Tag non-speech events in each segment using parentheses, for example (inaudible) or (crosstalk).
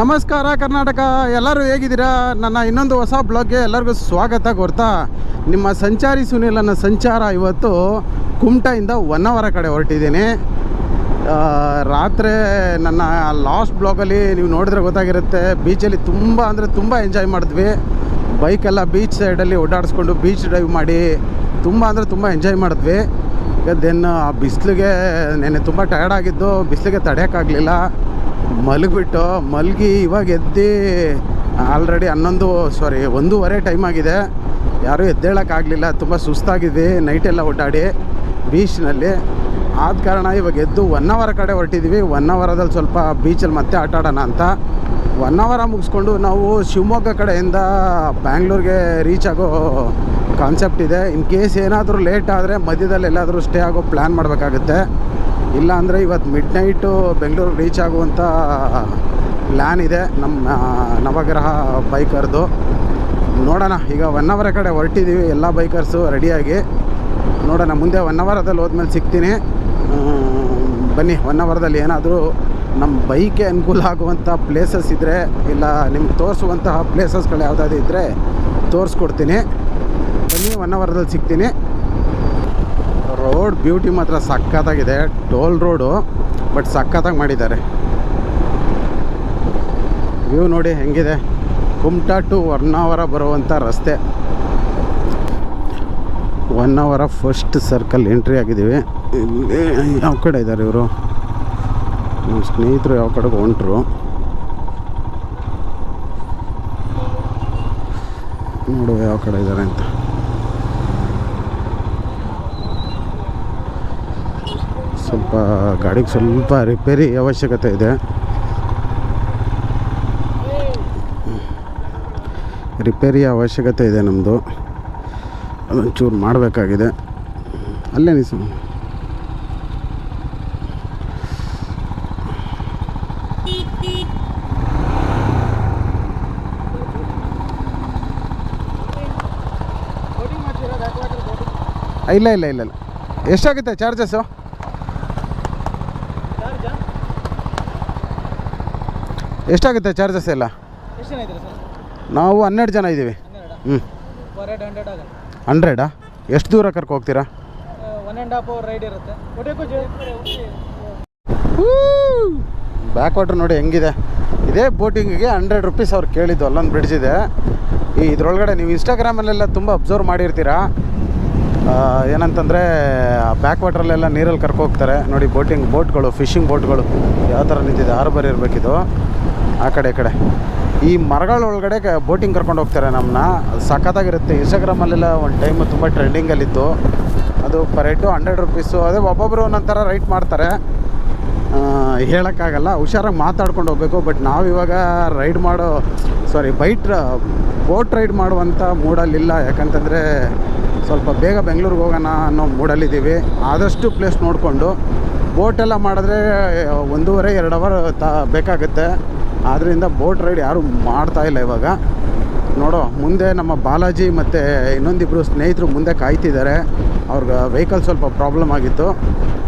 ನಮಸ್ಕಾರ ಕರ್ನಾಟಕ, ಎಲ್ಲರೂ ಹೇಗಿದ್ದೀರಾ? ನನ್ನ ಇನ್ನೊಂದು ಹೊಸ ಬ್ಲಾಗ್ಗೆ ಎಲ್ಲರಿಗೂ ಸ್ವಾಗತ ಕೊಡ್ತಾ, ನಿಮ್ಮ ಸಂಚಾರಿ ಸುನೀಲನ ಸಂಚಾರ ಇವತ್ತು ಕುಮಟಾಯಿಂದ ಒನ್ ಅವರ ಕಡೆ ಹೊರಟಿದ್ದೀನಿ. ರಾತ್ರಿ ನನ್ನ ಲಾಸ್ಟ್ ಬ್ಲಾಗಲ್ಲಿ ನೀವು ನೋಡಿದ್ರೆ ಗೊತ್ತಾಗಿರುತ್ತೆ, ಬೀಚಲ್ಲಿ ತುಂಬ ಅಂದರೆ ತುಂಬ ಎಂಜಾಯ್ ಮಾಡಿದ್ವಿ. ಬೈಕೆಲ್ಲ ಬೀಚ್ ಸೈಡಲ್ಲಿ ಓಡಾಡಿಸ್ಕೊಂಡು ಬೀಚ್ ಡ್ರೈವ್ ಮಾಡಿ ತುಂಬ ಅಂದರೆ ತುಂಬ ಎಂಜಾಯ್ ಮಾಡಿದ್ವಿ. ದೆನ್ ಆ ಬಿಸಿಲಿಗೆ ನೆನ್ನೆ ತುಂಬ ಟಯರ್ಡ್ ಆಗಿದ್ದು, ಬಿಸಿಲಿಗೆ ತಡೆಯೋಕ್ಕಾಗಲಿಲ್ಲ. ಮಲಗಿಬಿಟ್ಟು, ಮಲಗಿ ಇವಾಗ ಎದ್ದು ಆಲ್ರೆಡಿ ಹನ್ನೊಂದು ಸಾರಿ ಒಂದೂವರೆ ಟೈಮ್ ಆಗಿದೆ. ಯಾರೂ ಎದ್ದೇಳೋಕ್ಕಾಗಲಿಲ್ಲ ತುಂಬ ಸುಸ್ತಾಗಿದ್ವಿ ನೈಟೆಲ್ಲ ಓಡಾಡಿ ಬೀಚ್ನಲ್ಲಿ ಆದ ಕಾರಣ ಇವಾಗ ಎದ್ದು ಒನ್ ಅವರ್ ಕಡೆ ಹೊರಟಿದ್ದೀವಿ ಒನ್ ಅವರದಲ್ಲಿ ಸ್ವಲ್ಪ ಬೀಚಲ್ಲಿ ಮತ್ತೆ ಆಟ ಆಡೋಣ ಅಂತ. ಒನ್ ಅವರ ಮುಗಿಸ್ಕೊಂಡು ನಾವು ಶಿವಮೊಗ್ಗ ಕಡೆಯಿಂದ ಬ್ಯಾಂಗ್ಳೂರಿಗೆ ರೀಚ್ ಆಗೋ ಕಾನ್ಸೆಪ್ಟ್ ಇದೆ. ಇನ್ ಕೇಸ್ ಏನಾದರೂ ಲೇಟ್ ಆದರೆ ಮಧ್ಯದಲ್ಲಿ ಎಲ್ಲಾದರೂ ಸ್ಟೇ ಆಗೋ ಪ್ಲ್ಯಾನ್ ಮಾಡಬೇಕಾಗುತ್ತೆ. ಇಲ್ಲ ಅಂದರೆ ಇವತ್ತು ಮಿಡ್ ನೈಟು ಬೆಂಗಳೂರು ರೀಚ್ ಆಗುವಂಥ ಪ್ಲ್ಯಾನ್ ಇದೆ ನಮ್ಮ ನವಗ್ರಹ ಬೈಕರ್ದು ನೋಡೋಣ, ಈಗ ಒನ್ ಅವರ ಕಡೆ ಹೊರಟಿದ್ದೀವಿ ಎಲ್ಲ ಬೈಕರ್ಸು ರೆಡಿಯಾಗಿ ನೋಡೋಣ, ಮುಂದೆ ಒನ್ ಅವರದಲ್ಲಿ ಹೋದ್ಮೇಲೆ ಸಿಗ್ತೀನಿ. ಬನ್ನಿ ಒನ್ ಅವರ್ದಲ್ಲಿ ಏನಾದರೂ ನಮ್ಮ ಬೈಕ್ಗೆ ಅನುಕೂಲ ಆಗುವಂಥ ಪ್ಲೇಸಸ್ ಇದ್ದರೆ ಇಲ್ಲ ನಿಮ್ಗೆ ತೋರಿಸುವಂತಹ ಪ್ಲೇಸಸ್ಗಳು ಯಾವುದಾದ್ರು ಇದ್ದರೆ ತೋರಿಸ್ಕೊಡ್ತೀನಿ. ಬನ್ನಿ ಒನ್ ಅವರ್ದಲ್ಲಿ ಸಿಗ್ತೀನಿ. ರೋಡ್ ಬ್ಯೂಟಿ ಮಾತ್ರ ಸಕ್ಕತ್ತಾಗಿದೆ ಟೋಲ್ ರೋಡು, ಬಟ್ ಸಕ್ಕತ್ತಾಗಿ ಮಾಡಿದ್ದಾರೆ. ವ್ಯೂ ನೋಡಿ ಹೆಂಗಿದೆ. ಕುಮಟಾ ಟು ಒನ್ ಅವರ ಬರುವಂಥ ರಸ್ತೆ. ಒನ್ ಅವರ ಫಸ್ಟ್ ಸರ್ಕಲ್ ಎಂಟ್ರಿ ಆಗಿದ್ದೀವಿ. ಇಲ್ಲಿ ಯಾವ ಕಡೆ ಇದ್ದಾರೆ ಇವರು? ನಮ್ಮ ಸ್ನೇಹಿತರು ಯಾವ ಕಡೆಗೆ ಹೊಂಟರು? ನೋಡುವ ಯಾವ ಕಡೆ ಇದ್ದಾರೆ ಅಂತ. ಸ್ವಲ್ಪ ಗಾಡಿಗೆ ಸ್ವಲ್ಪ ರಿಪೇರಿ ಅವಶ್ಯಕತೆ ಇದೆ. ರಿಪೇರಿ ಅವಶ್ಯಕತೆ ಇದೆ ನಮ್ಮದು ಅದೊಂಚೂರು ಮಾಡಬೇಕಾಗಿದೆ. ಅಲ್ಲೇ ನಿಸು ಇಲ್ಲ ಇಲ್ಲ ಇಲ್ಲ ಇಲ್ಲ. ಎಷ್ಟಾಗುತ್ತೆ ಚಾರ್ಜಸ್ಸು? ಎಷ್ಟಾಗುತ್ತೆ ಚಾರ್ಜಸ್ ಎಲ್ಲ? ನಾವು ಹನ್ನೆರಡು ಜನ ಇದ್ದೀವಿ. ಹ್ಞೂ ಹಂಡ್ರೆಡ್ ಎಷ್ಟು ದೂರ ಕರ್ಕೊ ಹೋಗ್ತೀರಾ? ಬ್ಯಾಕ್ ವಾಟ್ರ್ ನೋಡಿ ಹೆಂಗಿದೆ. ಇದೇ ಬೋಟಿಂಗಿಗೆ ಹಂಡ್ರೆಡ್ ರುಪೀಸ್ ಅವ್ರು ಕೇಳಿದ್ದು ಅಲ್ಲೊಂದು ಬ್ರಿಡ್ಜ್ ಇದೆ. ಈ ಇದ್ರೊಳಗಡೆ ನೀವು ಇನ್ಸ್ಟಾಗ್ರಾಮಲ್ಲೆಲ್ಲ ತುಂಬ ಅಬ್ಸರ್ವ್ ಮಾಡಿರ್ತೀರಾ. ಏನಂತಂದರೆ ಬ್ಯಾಕ್ ವಾಟ್ರಲ್ಲೆಲ್ಲ ನೀರಲ್ಲಿ ಕರ್ಕೋಗ್ತಾರೆ ನೋಡಿ ಬೋಟಿಂಗ್ ಬೋಟ್ಗಳು ಫಿಶಿಂಗ್ ಬೋಟ್ಗಳು ಯಾವ ಥರ ನಿಂತಿದೆ ಹಾರ್ಬರ್ ಇರಬೇಕಿದು. ಆ ಕಡೆ ಕಡೆ. ಈ ಮರಗಳ ಒಳಗಡೆ ಬೋಟಿಂಗ್ ಕರ್ಕೊಂಡು ಹೋಗ್ತಾರೆ ನಮ್ಮನ್ನ ಸಖತ್ತಾಗಿರುತ್ತೆ. ಇನ್ಸ್ಟಾಗ್ರಾಮಲ್ಲೆಲ್ಲ ಒಂದು ಟೈಮ್ ತುಂಬ ಟ್ರೆಂಡಿಂಗಲ್ಲಿತ್ತು ಅದು ಪರ್ ಹೆಡ್ಡು ಹಂಡ್ರೆಡ್ ರುಪೀಸು ಅದೇ ಒಬ್ಬೊಬ್ಬರು ಒಂದೊಂದು ಥರ ರೈಟ್ ಮಾಡ್ತಾರೆ ಹೇಳೋಕ್ಕಾಗಲ್ಲ. ಹುಷಾರಾಗಿ ಮಾತಾಡ್ಕೊಂಡು ಹೋಗ್ಬೇಕು. ಬಟ್ ನಾವು ಇವಾಗ ರೈಡ್ ಮಾಡೋ ಸಾರಿ ಬೈಟ್ ಬೋಟ್ ರೈಡ್ ಮಾಡುವಂಥ ಮೂಡಲ್ಲಿಲ್ಲ ಯಾಕಂತಂದರೆ ಸ್ವಲ್ಪ ಬೇಗ ಬೆಂಗಳೂರಿಗೆ ಹೋಗೋಣ ಅನ್ನೋ ಮೂಡಲ್ಲಿದ್ದೀವಿ ಆದಷ್ಟು ಪ್ಲೇಸ್ ನೋಡಿಕೊಂಡು ಬೋಟೆಲ್ಲ ಮಾಡಿದ್ರೆ, ಒಂದೂವರೆ, ಎರಡು ಅವರ್ ತ, ಬೇಕಾಗುತ್ತೆ. ಆದ್ದರಿಂದ ಬೋಟ್ ರೈಡ್ ಯಾರೂ ಮಾಡ್ತಾ ಇಲ್ಲ ಇವಾಗ. ನೋಡೋ, ಮುಂದೆ ನಮ್ಮ ಬಾಲಾಜಿ ಮತ್ತು ಇನ್ನೊಂದಿಬ್ಬರು ಸ್ನೇಹಿತರು ಮುಂದೆ ಕಾಯ್ತಿದ್ದಾರೆ. ಅವ್ರಿಗೆ ವೆಹಿಕಲ್ ಸ್ವಲ್ಪ ಪ್ರಾಬ್ಲಮ್ ಆಗಿತ್ತು.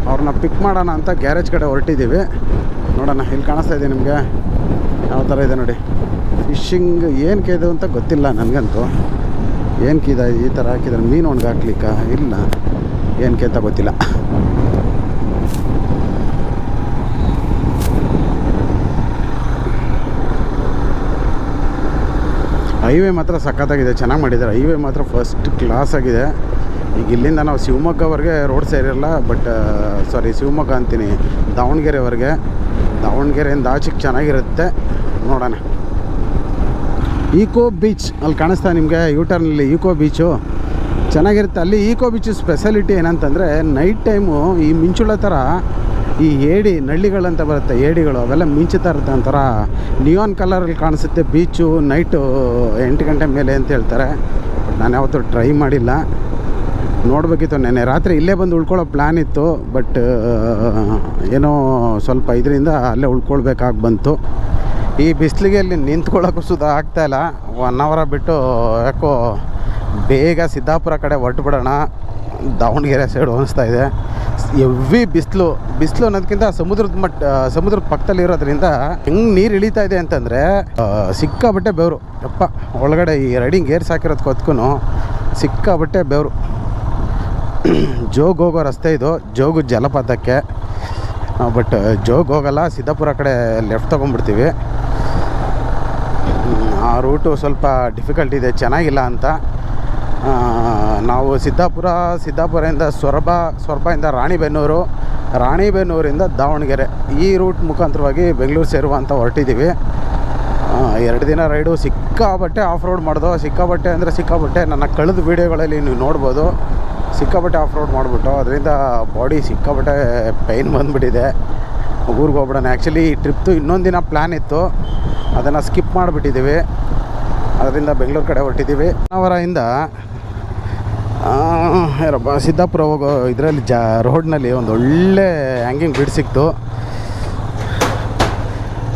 ಅವ್ರನ್ನ ಪಿಕ್ ಮಾಡೋಣ ಅಂತ ಗ್ಯಾರೇಜ್ ಕಡೆ ಹೊರಟಿದ್ದೀವಿ ನೋಡೋಣ ಇಲ್ಲಿ ಕಾಣಿಸ್ತಾ ಇದೆ ನಿಮಗೆ? ಯಾವ ಥರ ಇದೆ ನೋಡಿ. ಫಿಶಿಂಗ್ ಏನಕ್ಕೆ ಇದು ಅಂತ ಗೊತ್ತಿಲ್ಲ ನನಗಂತೂ. ಏನಕ್ಕೆ ಇದೆ ಈ ಥರ ಹಾಕಿದ್ರೆ ಮೀನು ಒಣಗಾಕ್ಲಿಕ್ಕ? ಇಲ್ಲ. ಏನಕ್ಕೆ ಅಂತ ಗೊತ್ತಿಲ್ಲ. ಹೈವೇ ಮಾತ್ರ ಸಖತ್ತಾಗಿದೆ, ಚೆನ್ನಾಗಿ ಮಾಡಿದ್ದಾರೆ. ಹೈವೇ ಮಾತ್ರ ಫಸ್ಟ್ ಕ್ಲಾಸ್ ಆಗಿದೆ. ಈಗ ಇಲ್ಲಿಂದ ನಾವು ಶಿವಮೊಗ್ಗವರೆಗೆ ರೋಡ್ ಸೇರಿರಲ್ಲ ಬಟ್ ಸಾರಿ ಶಿವಮೊಗ್ಗ ಅಂತೀನಿ, ದಾವಣಗೆರೆವರೆಗೆ. ದಾವಣಗೆರೆಯಿಂದ ಆಚೆಗೆ ಚೆನ್ನಾಗಿರುತ್ತೆ. ನೋಡೋಣ. ಈಕೋ ಬೀಚ್ ಅಲ್ಲಿ ಕಾಣಿಸ್ತಾ ನಿಮಗೆ ಯೂಟರ್ನಲ್ಲಿ ಈಕೋ ಬೀಚು ಚೆನ್ನಾಗಿರುತ್ತೆ. ಅಲ್ಲಿ ಈಕೋ ಬೀಚ್ ಸ್ಪೆಷಾಲಿಟಿ ಏನಂತಂದರೆ ನೈಟ್ ಟೈಮು ಈ ಮಿಂಚುಳ ಥರ ಈ ಏಡಿ ನಳ್ಳಿಗಳಂತ ಬರುತ್ತೆ, ಏಡಿಗಳು, ಅವೆಲ್ಲ ಮಿಂಚುತ್ತಾ ಇರುತ್ತೆ ಒಂಥರ. ನಿಯೋನ್ ಕಲರಲ್ಲಿ ಕಾಣಿಸುತ್ತೆ ಬೀಚು ನೈಟು ಎಂಟು ಗಂಟೆ ಮೇಲೆ ಅಂತ ಹೇಳ್ತಾರೆ. ಬಟ್ ನಾನು ಯಾವತ್ತೂ ಟ್ರೈ ಮಾಡಿಲ್ಲ. ನೋಡಬೇಕಿತ್ತು ನೆನ್ನೆ. ರಾತ್ರಿ ಇಲ್ಲೇ ಬಂದು ಉಳ್ಕೊಳ್ಳೋ ಪ್ಲ್ಯಾನ್ ಇತ್ತು ಬಟ್ ಏನೋ ಸ್ವಲ್ಪ ಇದರಿಂದ ಅಲ್ಲೇ ಉಳ್ಕೊಳ್ಬೇಕಾಗಿ ಬಂತು. ಈ ಬಿಸಿಲಿಗೆ ಅಲ್ಲಿ ನಿಂತ್ಕೊಳ್ಳೋಕ್ಕೂ ಸುಧಾ ಆಗ್ತಾಯಿಲ್ಲ ಒನ್ ಅವರ ಬಿಟ್ಟು, ಯಾಕೋ ಬೇಗ ಸಿದ್ದಾಪುರ ಕಡೆ ಹೊರಟು ಬಿಡೋಣ. ದಾವಣಗೆರೆ ಸೈಡ್ ಅನಿಸ್ತಾ ಇದೆ. ಎವ್ವಿ ಬಿಸಿಲು ಬಿಸಿಲು ಅನ್ನೋದಕ್ಕಿಂತ ಸಮುದ್ರದ ಮಟ್ಟ ಸಮುದ್ರದ ಪಕ್ಕದಲ್ಲಿ ಇರೋದ್ರಿಂದ ಹೆಂಗೆ ನೀರು ಇಳಿತಾ ಇದೆ ಅಂತಂದರೆ ಸಿಕ್ಕಾಬಟ್ಟೆ ಬೆವರು. ಯಪ್ಪ, ಒಳಗಡೆ ಈ ರೈಡಿಂಗ್ ಏರ್ಸ್ ಹಾಕಿರೋದು ಕೊತ್ಕೂ ಸಿಕ್ಕಾಬಟ್ಟೆ ಬೆವರು. (clears throat) ಜೋಗ್ ಹೋಗೋ ರಸ್ತೆ ಇದು, ಜೋಗು ಜಲಪಾತಕ್ಕೆ. ಬಟ್ ಜೋಗ್ ಹೋಗಲ್ಲ, ಸಿದ್ದಾಪುರ ಕಡೆ ಲೆಫ್ಟ್ ತೊಗೊಂಡ್ಬಿಡ್ತೀವಿ. ಆ ರೂಟು ಸ್ವಲ್ಪ ಡಿಫಿಕಲ್ಟ್ ಇದೆ, ಚೆನ್ನಾಗಿಲ್ಲ ಅಂತ. ನಾವು ಸಿದ್ದಾಪುರ, ಸಿದ್ದಾಪುರದಿಂದ ಸೊರಬ ಸೊರಬದಿಂದ ರಾಣಿಬೆನ್ನೂರು, ರಾಣಿಬೆನ್ನೂರಿಂದ ದಾವಣಗೆರೆ ಈ ರೂಟ್ ಮುಖಾಂತರವಾಗಿ ಬೆಂಗಳೂರು ಸೇರುವ ಅಂತ ಹೊರಟಿದ್ದೀವಿ ಎರಡು ದಿನ ರೈಡು ಸಿಕ್ಕಾಬಟ್ಟೆ ಆಫ್ ರೋಡ್ ಮಾಡಿದೋ ಸಿಕ್ಕಾಬಟ್ಟೆ ಅಂದರೆ ಸಿಕ್ಕಾಬಟ್ಟೆ ನನ್ನ ಕಳೆದ ವೀಡಿಯೋಗಳಲ್ಲಿ ನೀವು ನೋಡ್ಬೋದು. ಸಿಕ್ಕಾಬಟ್ಟೆ ಆಫ್ ರೋಡ್ ಮಾಡಿಬಿಟ್ಟು ಅದರಿಂದ ಬಾಡಿ ಸಿಕ್ಕಾಬಟ್ಟೆ ಪೈನ್ ಬಂದುಬಿಟ್ಟಿದೆ. ಊರಿಗೆ ಹೋಗ್ಬಿಡೋಣ. ಆ್ಯಕ್ಚುಲಿ ಈ ಟ್ರಿಪ್ದು ಇನ್ನೊಂದು ದಿನ ಪ್ಲ್ಯಾನ್ ಇತ್ತು. ಅದನ್ನು ಸ್ಕಿಪ್ ಮಾಡಿಬಿಟ್ಟಿದ್ದೀವಿ. ಅದರಿಂದ ಬೆಂಗಳೂರು ಕಡೆ ಹೊರಟಿದ್ದೀವಿ. ಯಾರಪ್ಪ, ಸಿದ್ದಾಪುರ ಹೋಗೋ ಇದರಲ್ಲಿ ಜಾ, ರೋಡ್ನಲ್ಲಿ ಒಂದು ಒಳ್ಳೆ ಹ್ಯಾಂಗಿಂಗ್ ಬಿಡ್ ಸಿಕ್ತು.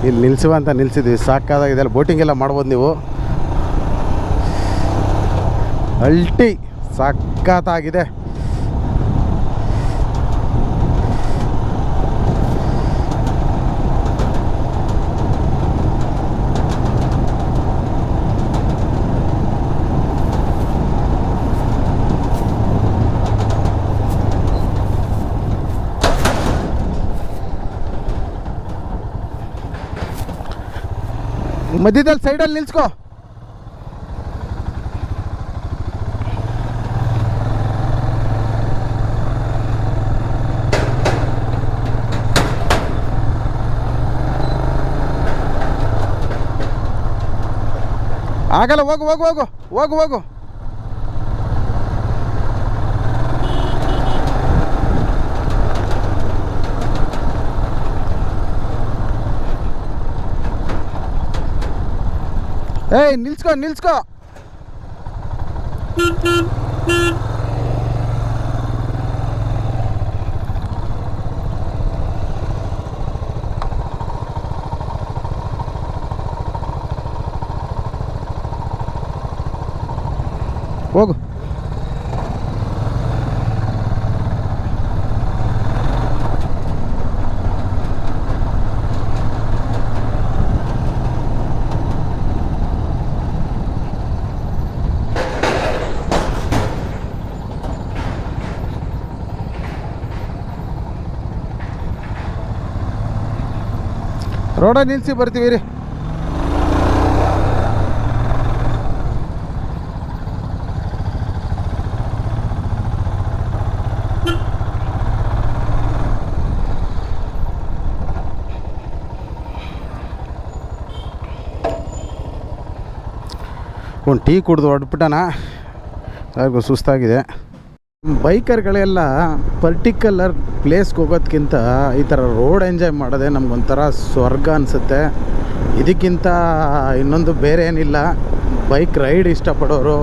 ಇಲ್ಲಿ ನಿಲ್ಸುವ ಅಂತ ನಿಲ್ಸಿದ್ವಿ. ಇದೆಲ್ಲ ಬೋಟಿಂಗ್ ಎಲ್ಲ ಮಾಡ್ಬೋದು ನೀವು. ಅಲ್ಟಿ ಸಖತ್ತಾಗಿದೆ ಮಧ್ಯದಲ್ಲಿ ಸೈಡಲ್ಲಿ ನಿಲ್ಸ್ಕೋ. ಆಗಲ್ಲ ಹೋಗು ಹೋಗು ಹೋಗು ಹೋಗು ಹೋಗು. ಏಯ್ ನಿಲ್ಸ್ಕೋ ನಿಲ್ಸ್ಕೋ. ಹೋಗು. ರೋಡ ನಿಲ್ಲಿಸಿ ಬರ್ತೀವಿ ರೀ. ಒಂದು ಟೀ ಕುಡ್ದು ಹೊಡ್ಬಿಟ್ಟಣ. ಸುಸ್ತಾಗಿದೆ. ಬೈಕರ್ಗಳೆಲ್ಲ ಪರ್ಟಿಕ್ಯುಲರ್ ಪ್ಲೇಸ್ಗೆ ಹೋಗೋದಕ್ಕಿಂತ ಈ ಥರ ರೋಡ್ ಎಂಜಾಯ್ ಮಾಡೋದೇ ನಮಗೊಂಥರ ಸ್ವರ್ಗ ಅನಿಸುತ್ತೆ. ಇದಕ್ಕಿಂತ ಇನ್ನೊಂದು ಬೇರೆ ಏನಿಲ್ಲ. ಬೈಕ್ ರೈಡ್ ಇಷ್ಟಪಡೋರು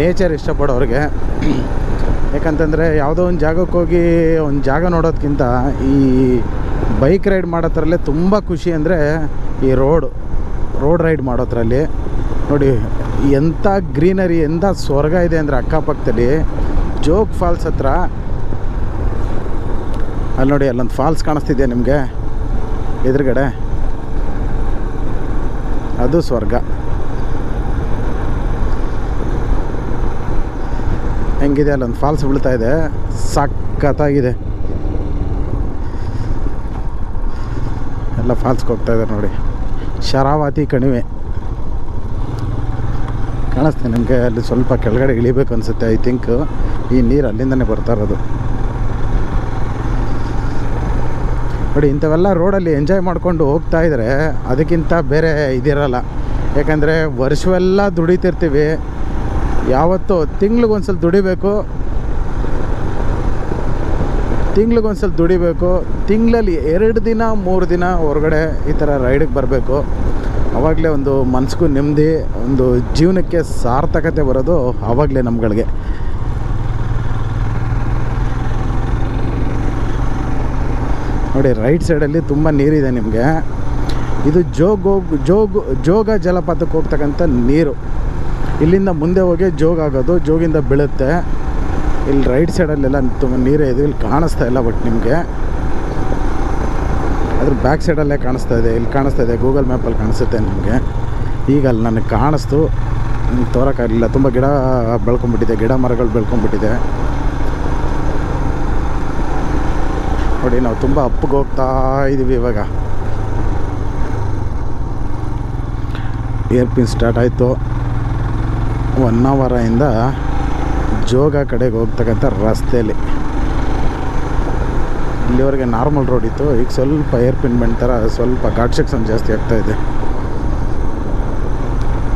ನೇಚರ್ ಇಷ್ಟಪಡೋರಿಗೆ. ಯಾಕಂತಂದರೆ ಯಾವುದೋ ಒಂದು ಜಾಗಕ್ಕೆ ಹೋಗಿ ಒಂದು ಜಾಗ ನೋಡೋದಕ್ಕಿಂತ ಈ ಬೈಕ್ ರೈಡ್ ಮಾಡೋದ್ರಲ್ಲೇ ತುಂಬ ಖುಷಿ ಅಂದರೆ ಈ ರೋಡ್ ರೋಡ್ ರೈಡ್ ಮಾಡೋದ್ರಲ್ಲಿ. ನೋಡಿ, ಎಂಥ ಗ್ರೀನರಿ ಎಂಥ ಸ್ವರ್ಗ ಇದೆ ಅಂದರೆ ಅಕ್ಕಪಕ್ಕದಲ್ಲಿ ಜೋಗ್ ಫಾಲ್ಸ್ ಹತ್ರ ಅಲ್ಲಿ ನೋಡಿ ಅಲ್ಲೊಂದು ಫಾಲ್ಸ್ ಕಾಣಿಸ್ತಿದೆಯಾ ನಿಮಗೆ. ಎದುರುಗಡೆ. ಅದು ಸ್ವರ್ಗ. ಹೆಂಗಿದೆ ಅಲ್ಲೊಂದು ಫಾಲ್ಸ್ ಬೀಳ್ತಾ ಇದೆ. ಸಖತ್ತಾಗಿದೆ. ಎಲ್ಲ ಫಾಲ್ಸ್ಗೆ ಹೋಗ್ತಾ ಇದ್ದಾರೆ ನೋಡಿ. ಶರಾವತಿ ಕಣಿವೆ. ಕಾಣಿಸ್ತೀನಿ ನಿಮಗೆ, ಅಲ್ಲಿ ಸ್ವಲ್ಪ ಕೆಳಗಡೆ ಇಳಿಬೇಕು ಅನಿಸುತ್ತೆ ಐ ಥಿಂಕ್ ಈ ನೀರು ಅಲ್ಲಿಂದನೇ ಬರ್ತಾ ಇರೋದು. ನೋಡಿ ಇಂಥವೆಲ್ಲ ರೋಡಲ್ಲಿ ಎಂಜಾಯ್ ಮಾಡ್ಕೊಂಡು ಹೋಗ್ತಾ ಇದ್ರೆ ಅದಕ್ಕಿಂತ ಬೇರೆ ಇದಿರಲ್ಲ. ಯಾಕಂದರೆ ವರ್ಷವೆಲ್ಲ ದುಡಿತಿರ್ತೀವಿ. ಯಾವತ್ತೋ ತಿಂಗ್ಳಿಗೊಂದ್ಸಲ ದುಡಿಬೇಕು. ತಿಂಗ್ಳಿಗೊಂದ್ಸಲ ದುಡಿಬೇಕು. ತಿಂಗಳಲ್ಲಿ ಎರಡು ದಿನ, ಮೂರು ದಿನ ಹೊರಗಡೆ ಈ ಥರ ರೈಡಿಗೆ ಬರಬೇಕು. ಆವಾಗಲೇ ಒಂದು ಮನ್ಸಿಗೂ ನೆಮ್ಮದಿ ಒಂದು ಜೀವನಕ್ಕೆ ಸಾರ್ಥಕತೆ ಬರೋದು ಆವಾಗಲೇ ನಮ್ಗಳಿಗೆ. ನೋಡಿ ರೈಟ್ ಸೈಡಲ್ಲಿ ತುಂಬ ನೀರಿದೆ ನಿಮಗೆ. ಇದು ಜೋಗೋ, ಜೋಗ ಜೋಗ ಜಲಪಾತಕ್ಕೆ ಹೋಗ್ತಕ್ಕಂಥ ನೀರು. ಇಲ್ಲಿಂದ ಮುಂದೆ ಹೋಗಿ ಜೋಗ ಆಗೋದು, ಜೋಗಿಂದ ಬೀಳುತ್ತೆ. ಇಲ್ಲಿ ರೈಟ್ ಸೈಡಲ್ಲೆಲ್ಲ ತುಂಬ ನೀರೇ ಇದೆ, ಇಲ್ಲಿ ಕಾಣಿಸ್ತಾ ಇಲ್ಲ ಬಟ್ ನಿಮಗೆ. ಅದ್ರ ಬ್ಯಾಕ್ ಸೈಡಲ್ಲೇ ಕಾಣಿಸ್ತಾ ಇದೆ, ಇಲ್ಲಿ ಕಾಣಿಸ್ತಾ ಇದೆ ಗೂಗಲ್ ಮ್ಯಾಪಲ್ಲಿ ಕಾಣಿಸುತ್ತೆ ನಿಮಗೆ. ಈಗ ಅಲ್ಲಿ ನನಗೆ ಕಾಣಿಸ್ತು. ತೋರೋಕ್ಕಾಗಲಿಲ್ಲ, ತುಂಬ ಗಿಡ ಬೆಳ್ಕೊಂಬಿಟ್ಟಿದೆ ಗಿಡ ಮರಗಳು ಬೆಳ್ಕೊಂಬಿಟ್ಟಿದೆ ನೋಡಿ, ನಾವು ತುಂಬ ಅಪ್ಪಗೆ ಹೋಗ್ತಾ ಇದ್ದೀವಿ ಇವಾಗ. ಏರ್ಪಿನ್ ಸ್ಟಾರ್ಟ್ ಆಯಿತು. ಒನ್ ಅವರಿಂದ ಜೋಗ ಕಡೆಗೆ ಹೋಗ್ತಕ್ಕಂಥ ರಸ್ತೆಯಲ್ಲಿ ಇಲ್ಲಿವರೆಗೆ ನಾರ್ಮಲ್ ರೋಡ್ ಇತ್ತು, ಈಗ ಸ್ವಲ್ಪ ಏರ್ಪಿನ್ ಬೆಂಡ್ ಥರ ಸ್ವಲ್ಪ ಘಾಟ್ ಸೆಕ್ಷನ್ ಜಾಸ್ತಿ ಆಗ್ತಾ ಇದೆ.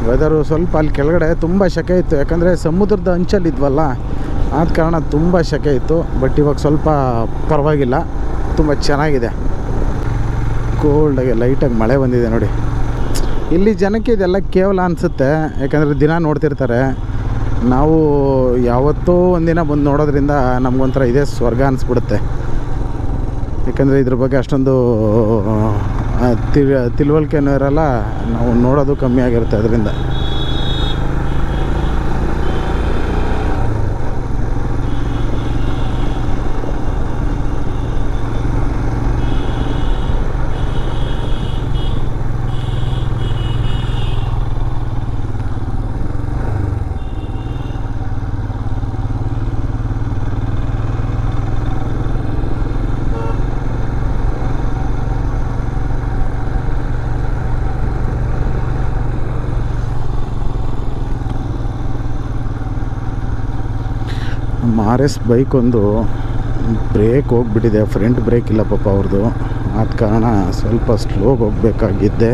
ವೆದರು ಸ್ವಲ್ಪ ಅಲ್ಲಿ ಕೆಳಗಡೆ ತುಂಬ ಶೆಕೆ ಇತ್ತು, ಯಾಕಂದರೆ ಸಮುದ್ರದ ಅಂಚಲ್ಲಿದ್ವಲ್ಲ ಆದ ಕಾರಣ ತುಂಬ ಶೆಕೆ ಇತ್ತು ಬಟ್ ಇವಾಗ ಸ್ವಲ್ಪ ಪರವಾಗಿಲ್ಲ. ತುಂಬ ಚೆನ್ನಾಗಿದೆ. ಕೋಲ್ಡಾಗಿ ಲೈಟಾಗಿ ಮಳೆ ಬಂದಿದೆ ನೋಡಿ. ಇಲ್ಲಿ ಜನಕ್ಕೆ ಇದೆಲ್ಲ ಕೇವಲ ಅನಿಸುತ್ತೆ. ಯಾಕಂದರೆ ದಿನ ನೋಡ್ತಿರ್ತಾರೆ. ನಾವು ಯಾವತ್ತೋ ಒಂದಿನ ಬಂದು ನೋಡೋದ್ರಿಂದ ನಮಗೊಂಥರ ಇದೇ ಸ್ವರ್ಗ ಅನಿಸ್ಬಿಡುತ್ತೆ. ಯಾಕಂದರೆ ಇದ್ರ ಬಗ್ಗೆ ಅಷ್ಟೊಂದು ತಿಳಿ ತಿಳ್, ತಿಳುವಳಿಕೆನೂ ಇರಲ್ಲ. ನಾವು ನೋಡೋದು ಕಮ್ಮಿ ಆಗಿರುತ್ತೆ ಅದರಿಂದ ನಮ್ಮ ಆರ್ ಎಸ್ ಬೈಕ್ ಒಂದು ಬ್ರೇಕ್ ಹೋಗ್ಬಿಟ್ಟಿದೆ. ಫ್ರಂಟ್ ಬ್ರೇಕ್ ಇಲ್ಲ ಪಾಪ ಅವ್ರದ್ದು ಆದ ಕಾರಣ ಸ್ವಲ್ಪ ಸ್ಲೋಗೆ ಹೋಗಬೇಕಾಗಿದ್ದೆ.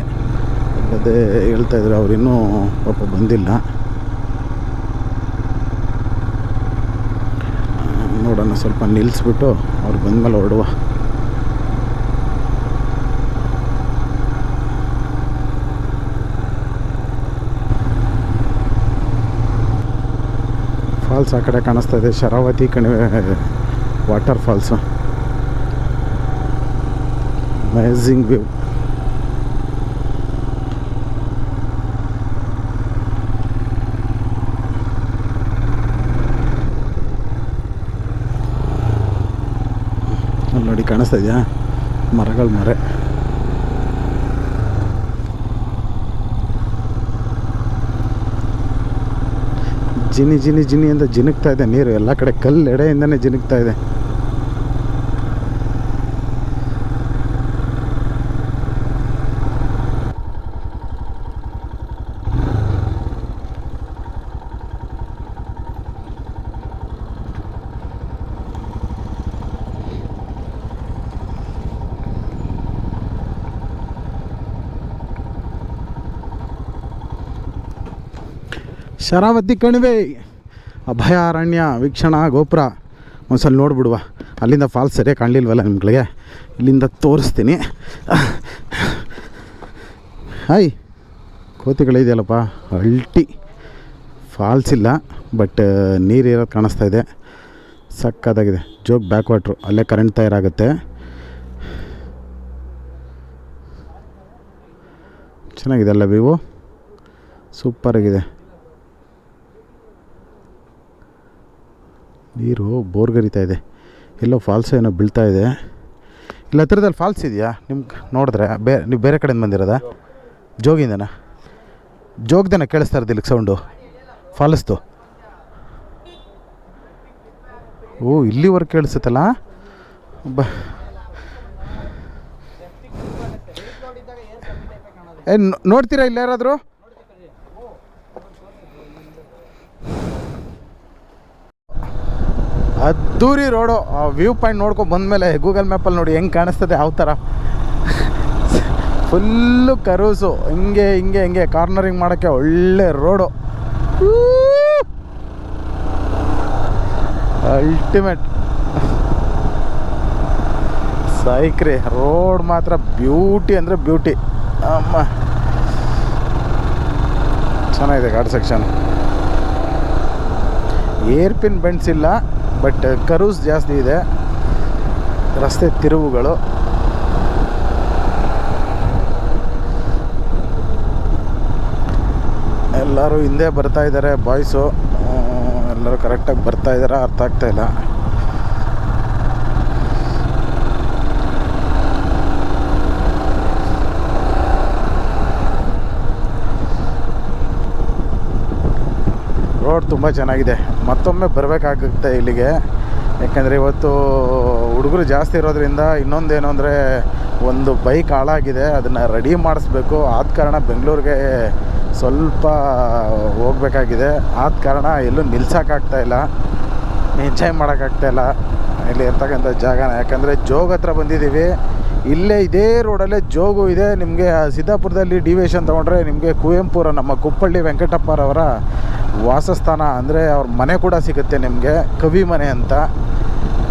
ಅದೇ ಹೇಳ್ತಾಯಿದ್ರು ಅವ್ರು ಇನ್ನೂ ಪಾಪ ಬಂದಿಲ್ಲ. ನೋಡೋಣ ಸ್ವಲ್ಪ ನಿಲ್ಲಿಸ್ಬಿಟ್ಟು ಅವ್ರು ಬಂದಮೇಲೆ ಹೊರಡುವ. ಫಾಲ್ಸ್ ಆ ಕಡೆ ಕಾಣಿಸ್ತಾ ಇದೆ. ಶರಾವತಿ ಕಣಿವೆ ವಾಟರ್ ಫಾಲ್ಸು. ಅಮೇಝಿಂಗ್ ವ್ಯೂ ನೋಡಿ ಕಾಣಿಸ್ತಾ ಇದೆಯಾ? ಮರಗಳ ಮರೆ. ಜಿನಿ ಜಿನಿ ಜಿನಿ ಅಂತ ಜಿನುಗ್ತಾ ಇದೆ. ನೀರು ಎಲ್ಲ ಕಡೆ ಕಲ್ಲು ಎಡೆಯಿಂದನೇ ಜಿನುಗ್ತಾ ಇದೆ. ಶರಾವತಿ ಕಣಿವೆ. ಅಭಯಾರಣ್ಯ, ವೀಕ್ಷಣಾ ಗೋಪುರ. ಒಂದ್ಸಲ ನೋಡ್ಬಿಡುವ. ಅಲ್ಲಿಂದ ಫಾಲ್ಸ್ ಸರಿಯಾಗಿ ಕಾಣಲಿಲ್ವಲ್ಲ ನಿಮ್ಗಳಿಗೆ? ಇಲ್ಲಿಂದ ತೋರಿಸ್ತೀನಿ. ಹಾಯ್ ಕೋತಿಗಳಿದೆಯಲ್ಲಪ್ಪ ಅಲ್ಟಿ. ಫಾಲ್ಸ್ ಇಲ್ಲ, ಬಟ್, ನೀರು ಇರೋದು ಕಾಣಿಸ್ತಾ ಇದೆ. ಸಕ್ಕತ್ತಾಗಿದೆ. ಜೋಗ್ ಬ್ಯಾಕ್ ವಾಟ್ರು ಅಲ್ಲೇ ಕರೆಂಟ್ ತಯಾರಾಗುತ್ತೆ. ಚೆನ್ನಾಗಿದೆ ಅಲ್ಲ ವ್ಯೂ? ಸೂಪರಾಗಿದೆ ನೀರು ಬೋರ್ಗರಿತಾ ಇದೆ. ಎಲ್ಲೋ ಫಾಲ್ಸ್ ಏನೋ ಬೀಳ್ತಾ ಇದೆ. ಇಲ್ಲ, ಹತ್ರದಲ್ಲಿ ಫಾಲ್ಸ್ ಇದೆಯಾ? ನಿಮ್ಗೆ ನೋಡಿದ್ರೆ ಬೇ ನೀವು ಬೇರೆ ಕಡೆಯಿಂದ ಬಂದಿರೋದಾ? ಜೋಗಿಂದನ ಜೋಗ್ದನ ಕೇಳಿಸ್ತಾ ಇರೋದಿಲ್ಲ ಸೌಂಡು ಫಾಲ್ಸ್ದು. ಓ, ಇಲ್ಲಿವರೆಗೆ ಕೇಳಿಸುತ್ತಲ್ಲ? ಬ ಏನು ನೋಡ್ತೀರಾ ಇಲ್ಲ ಅದ್ದೂರಿ ರೋಡು, ಆ ವ್ಯೂ ಪಾಯಿಂಟ್ ನೋಡ್ಕೊಂಡು ಬಂದಮೇಲೆ ಗೂಗಲ್ ಮ್ಯಾಪಲ್ಲಿ ನೋಡಿ ಹೆಂಗೆ ಕಾಣಿಸ್ತದೆ, ಯಾವ ಥರ ಫುಲ್ಲು ಕರೂಸು, ಹಿಂಗೆ ಹಿಂಗೆ ಹಿಂಗೆ, ಕಾರ್ನರಿಂಗ್ ಮಾಡೋಕ್ಕೆ ಒಳ್ಳೆ ರೋಡು. ಅಲ್ಟಿಮೇಟ್. ಸೈಕ್ರಿ, ರೋಡ್ ಮಾತ್ರ ಬ್ಯೂಟಿ ಅಂದರೆ ಬ್ಯೂಟಿ. ಅಮ್ಮ. ಚೆನ್ನಾಗಿದೆ ghat section. Hairpin bends ಇಲ್ಲ ಬಟ್ ಕರೂಸ್ ಜಾಸ್ತಿ ಇದೆ. ರಸ್ತೆ ತಿರುವುಗಳು. ಎಲ್ಲರೂ ಹಿಂದೆ ಬರ್ತಾ ಇದ್ದಾರೆ ಬಾಯ್ಸು ಎಲ್ಲರೂ ಕರೆಕ್ಟಾಗಿ ಬರ್ತಾ ಇದ್ದಾರೆ, ಅರ್ಥ ಆಗ್ತಾ ಇಲ್ಲ. ರೋಡ್ ತುಂಬ ಚೆನ್ನಾಗಿದೆ. ಮತ್ತೊಮ್ಮೆ ಬರಬೇಕಾಗುತ್ತೆ ಇಲ್ಲಿಗೆ. ಯಾಕೆಂದರೆ ಇವತ್ತು ಹುಡುಗರು ಜಾಸ್ತಿ ಇರೋದ್ರಿಂದ ಇನ್ನೊಂದೇನು ಅಂದರೆ ಒಂದು ಬೈಕ್ ಹಾಳಾಗಿದೆ, ಅದನ್ನು ರೆಡಿ ಮಾಡಿಸ್ಬೇಕು. ಆದ ಕಾರಣ ಬೆಂಗಳೂರಿಗೆ ಸ್ವಲ್ಪ ಹೋಗಬೇಕಾಗಿದೆ. ಆದ ಕಾರಣ ಎಲ್ಲೂ ಇಲ್ಲ. ಎಂಜಾಯ್ ಮಾಡೋಕ್ಕಾಗ್ತಾ ಇಲ್ಲ. ಇಲ್ಲಿ ಇರ್ತಕ್ಕಂಥ ಜಾಗನ. ಯಾಕಂದರೆ ಜೋಗ ಹತ್ರ ಬಂದಿದ್ದೀವಿ. ಇಲ್ಲೇ ಇದೇ ರೋಡಲ್ಲೇ ಜೋಗು ಇದೆ. ನಿಮಗೆ ಸಿದ್ದಾಪುರದಲ್ಲಿ ಡಿವಿಯೇಷನ್ ತೊಗೊಂಡ್ರೆ ನಿಮಗೆ ಕುವೆಂಪುರ, ನಮ್ಮ ಕುಪ್ಪಳ್ಳಿ ವೆಂಕಟಪ್ಪರವರ ವಾಸಸ್ಥಾನ. ಅಂದರೆ ಅವ್ರ ಮನೆ ಕೂಡ ಸಿಗುತ್ತೆ ನಿಮಗೆ, ಕವಿ ಮನೆ ಅಂತ.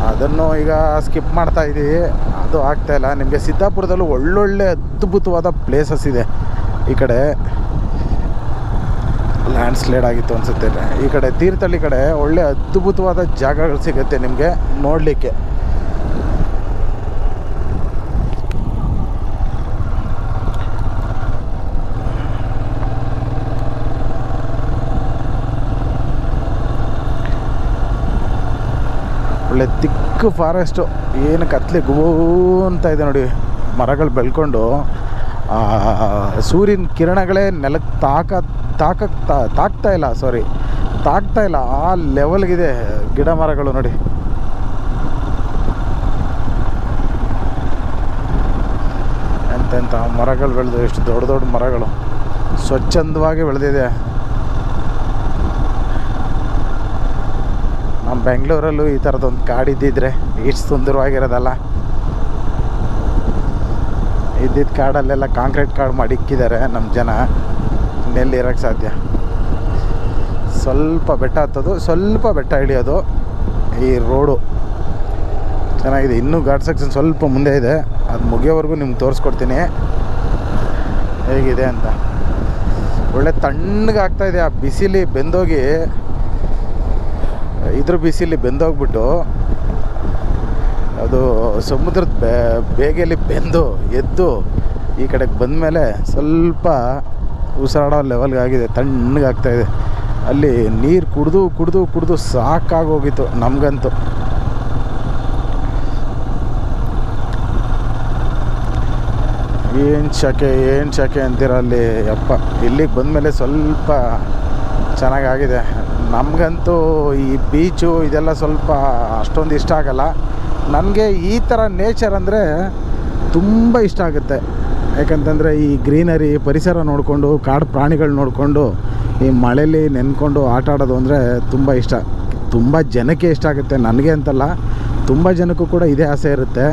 ಅದನ್ನು ಈಗ ಸ್ಕಿಪ್ ಮಾಡ್ತಾ ಇದ್ದೀವಿ ಅದು ಆಗ್ತಾಯಿಲ್ಲ ನಿಮಗೆ ಸಿದ್ದಾಪುರದಲ್ಲೂ ಒಳ್ಳೊಳ್ಳೆ ಅದ್ಭುತವಾದ ಪ್ಲೇಸಸ್ ಇದೆ. ಈ ಕಡೆ ಲ್ಯಾಂಡ್ ಸ್ಲೈಡ್ ಆಗಿತ್ತು ಅನಿಸುತ್ತೆ. ಈ ಕಡೆ ತೀರ್ಥಳ್ಳಿ ಕಡೆ ಒಳ್ಳೆ ಅದ್ಭುತವಾದ ಜಾಗಗಳು ಸಿಗುತ್ತೆ ನಿಮಗೆ ನೋಡಲಿಕ್ಕೆ. ಒಳ್ಳೆ ತಿಕ್ಕು ಫಾರೆಸ್ಟು. ಏನು ಕತ್ಲೆ ಗೋ ಅಂತ ಇದೆ ನೋಡಿ. ಮರಗಳು ಬೆಳ್ಕೊಂಡು ಸೂರ್ಯನ ಕಿರಣಗಳೇ ನೆಲಕ್ಕೆ ತಾಕ ತಾಕಕ್ ತಾ- ತಾಕ್ತಾ ಇಲ್ಲ ಸಾರಿ ತಾಕ್ತಾ ಇಲ್ಲ, ಆ ಲೆವೆಲ್ಗಿದೆ ಗಿಡ ಮರಗಳು ನೋಡಿ. ಎಂತೆಂಥ ಮರಗಳು ಬೆಳೆದು, ಎಷ್ಟು ದೊಡ್ಡ ದೊಡ್ಡ ಮರಗಳು. ಸ್ವಚ್ಛಂದವಾಗಿ ಬೆಳೆದಿದೆ. ನಮ್ಮ ಬೆಂಗಳೂರಲ್ಲೂ ಈ ಥರದೊಂದು ಕಾಡಿದ್ದಿದ್ರೆ ಎಷ್ಟು ಸುಂದರವಾಗಿರೋದಲ್ಲ. ಇದ್ದಿದ್ದ ಕಾಡಲ್ಲೆಲ್ಲ ಕಾಂಕ್ರೀಟ್ ಕಾಡು ಮಾಡಿ ಇಕ್ಕಿದ್ದಾರೆ ನಮ್ಮ ಜನ. ಇನ್ನೆಲ್ಲಿ ಇರೋಕ್ಕೆ ಸಾಧ್ಯ. ಸ್ವಲ್ಪ ಬೆಟ್ಟ ಹತ್ತೋದು, ಸ್ವಲ್ಪ ಬೆಟ್ಟ ಇಳಿಯೋದು ಈ ರೋಡು. ಚೆನ್ನಾಗಿದೆ. ಇನ್ನೂ ಘಾಟ್ ಸೆಕ್ಷನ್ ಸ್ವಲ್ಪ ಮುಂದೆ ಇದೆ. ಅದು ಮುಗಿಯೋವರೆಗೂ ನಿಮ್ಗೆ ತೋರಿಸ್ಕೊಡ್ತೀನಿ. ಹೇಗಿದೆ ಅಂತ. ಒಳ್ಳೆ ತಣ್ಣಗಾಗ್ತಾಯಿದೆ ಆ ಬಿಸಿಲಿ ಬೆಂದೋಗಿ ಇದ್ರ ಬಿಸಿಲಿ ಬೆಂದೋಗ್ಬಿಟ್ಟು ಅದು ಸಮುದ್ರದ ಬೇ ಬೇಗೆಯಲ್ಲಿ ಬೆಂದು ಎದ್ದು ಈ ಕಡೆಗೆ ಬಂದಮೇಲೆ ಸ್ವಲ್ಪ ಉಸಿರಾಡೋ ಲೆವೆಲ್ಗೆ ಆಗಿದೆ ತಣ್ಣಗೆ ಆಗ್ತಾಯಿದೆ ಅಲ್ಲಿ ನೀರು ಕುಡಿದು ಕುಡಿದು ಕುಡಿದು ಸಾಕಾಗೋಗಿತ್ತು ನಮಗಂತೂ. ಏನು ಶಕೆ ಏನು ಶಕೆ ಅಂತೀರ ಅಲ್ಲಿ ಅಪ್ಪ. ಇಲ್ಲಿಗೆ ಬಂದಮೇಲೆ ಸ್ವಲ್ಪ ಚೆನ್ನಾಗಾಗಿದೆ. ನಮಗಂತೂ ಈ ಬೀಚು ಇದೆಲ್ಲ ಸ್ವಲ್ಪ ಅಷ್ಟೊಂದು ಇಷ್ಟ ಆಗಲ್ಲ. ನನಗೆ ಈ ಥರ ನೇಚರ್ ಅಂದರೆ ತುಂಬ ಇಷ್ಟ ಆಗುತ್ತೆ. ಯಾಕಂತಂದರೆ ಈ ಗ್ರೀನರಿ ಪರಿಸರ ನೋಡಿಕೊಂಡು, ಕಾಡು ಪ್ರಾಣಿಗಳು ನೋಡಿಕೊಂಡು, ಈ ಮಳೆಯಲ್ಲಿ ನೆನ್ಕೊಂಡು ಆಟ ಆಡೋದು ಅಂದರೆ ತುಂಬ ಇಷ್ಟ. ತುಂಬ ಜನಕ್ಕೆ ಇಷ್ಟ ಆಗುತ್ತೆ. ನನಗೆ ಅಂತಲ್ಲ, ತುಂಬ ಜನಕ್ಕೂ ಕೂಡ ಇದೇ ಆಸೆ ಇರುತ್ತೆ.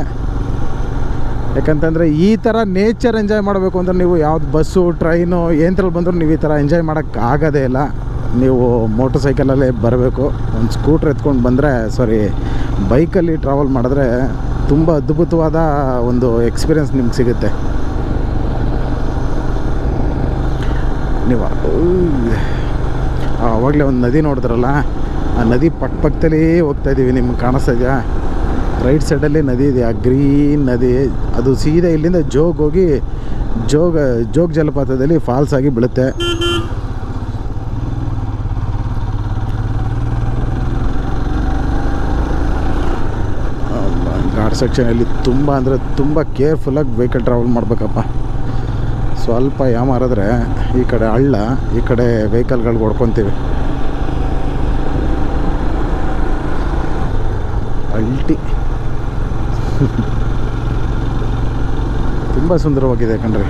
ಯಾಕಂತಂದರೆ ಈ ಥರ ನೇಚರ್ ಎಂಜಾಯ್ ಮಾಡಬೇಕು ಅಂದರೆ ನೀವು ಯಾವ್ದು ಬಸ್ಸು, ಟ್ರೈನು ಏನರಲ್ಲಿ ಬಂದರೂ ನೀವು ಈ ಥರ ಎಂಜಾಯ್ ಮಾಡೋಕ್ಕಾಗೋದೇ ಇಲ್ಲ. ನೀವು ಮೋಟರ್ ಸೈಕಲಲ್ಲೇ ಬರಬೇಕು. ಒಂದು ಸ್ಕೂಟ್ರ್ ಎತ್ಕೊಂಡು ಬಂದರೆ ಸಾರಿ ಬೈಕಲ್ಲಿ ಟ್ರಾವೆಲ್ ಮಾಡಿದ್ರೆ ತುಂಬ ಅದ್ಭುತವಾದ ಒಂದು ಎಕ್ಸ್ಪೀರಿಯನ್ಸ್ ನಿಮ್ಗೆ ಸಿಗುತ್ತೆ. ನೀವು ಆವಾಗಲೇ ಒಂದು ನದಿ ನೋಡಿದ್ರಲ್ಲ, ಆ ನದಿ ಪಕ್ಕ ಹೋಗ್ತಾ ಇದ್ದೀವಿ ನಿಮ್ಗೆ ಕಾಣಿಸ್ತಾ ಇದೆಯಾ? ರೈಟ್ ಸೈಡಲ್ಲಿ ನದಿ ಇದೆ ಆ ಗ್ರೀನ್ ನದಿ, ಅದು ಸೀದಾ ಇಲ್ಲಿಂದ ಜೋಗ್ ಹೋಗಿ ಜೋಗ, ಜೋಗ್ ಜಲಪಾತದಲ್ಲಿ ಫಾಲ್ಸ್ ಆಗಿ ಬೀಳುತ್ತೆ ಘಾಟ್ ಸೆಕ್ಷನಲ್ಲಿ ತುಂಬ ಅಂದರೆ ತುಂಬ ಕೇರ್ಫುಲ್ಲಾಗಿ ವೆಹಿಕಲ್ ಟ್ರಾವೆಲ್ ಮಾಡಬೇಕಪ್ಪ. ಸ್ವಲ್ಪ ಯಾಮಾರಿದ್ರೆ ಈ ಕಡೆ ಹಳ್ಳ, ಈ ಕಡೆ ವೆಹಿಕಲ್ಗಳಿಗೆ ಹೊಡ್ಕೊತೀವಿ. ಅಲ್ಟಿ. (laughs) ತುಂಬ ಸುಂದರವಾಗಿದೆ ಕಣ್ರಿ.